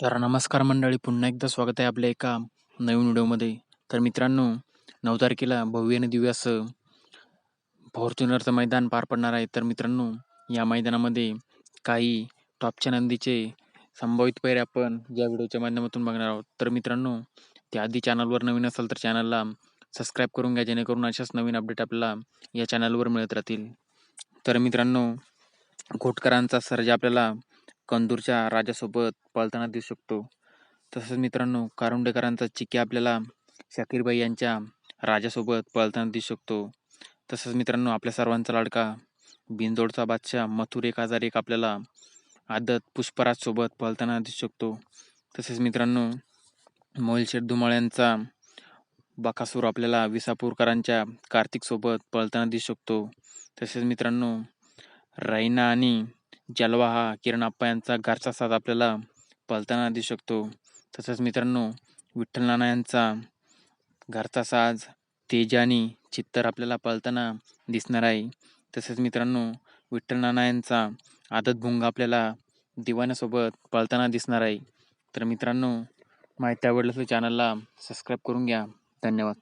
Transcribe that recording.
तर नमस्कार मंडळी पुन्हा एकदा स्वागत आहे आपल्या एका नवीन व्हिडिओमध्ये. तर मित्रांनो नऊ तारखेला भव्य आणि दिव्य असं फॉर्च्युनरचं मैदान पार पडणार आहे. तर मित्रांनो या मैदानामध्ये काही टॉपच्या नंदीचे संभावित पैरे आपण या व्हिडिओच्या माध्यमातून बघणार आहोत. तर मित्रांनो त्याआधी चॅनलवर नवीन असाल तर चॅनलला सबस्क्राईब करून घ्या जेणेकरून अशाच नवीन अपडेट आपल्याला या चॅनलवर मिळत राहतील. तर मित्रांनो घोटकरांचा सर्जा आपल्याला कंदूरच्या राजासोबत पळताना दिसू शकतो. तसंच मित्रांनो कारुंडेकरांचा चिक्की आपल्याला शाकीरबाई यांच्या राजासोबत पळताना दिसू शकतो. तसंच मित्रांनो आपल्या सर्वांचा लाडका बिंदोडचा बादशाह मथुर एक हजार एक आपल्याला आदत पुष्पराजसोबत पळताना दिसू शकतो. तसेच मित्रांनो मोलशेठ धुमाळ्यांचा बकासूर आपल्याला विसापूरकरांच्या कार्तिकसोबत पळताना दिसू शकतो. तसेच मित्रांनो रैना आणि जलवा हा किरण आप्पा यांचा घरचा साथ आपल्याला पळताना दिसू शकतो. तसंच मित्रांनो विठ्ठल नाना यांचा घरचा साज तेज आणि चित्तर आपल्याला पळताना दिसणार आहे. तसेच मित्रांनो विठ्ठल नाना यांचा आदत भुंग आपल्याला दिवाण्यासोबत पळताना दिसणार आहे. तर मित्रांनो माहिती आवडलं तर चॅनलला सबस्क्राईब करून घ्या. धन्यवाद.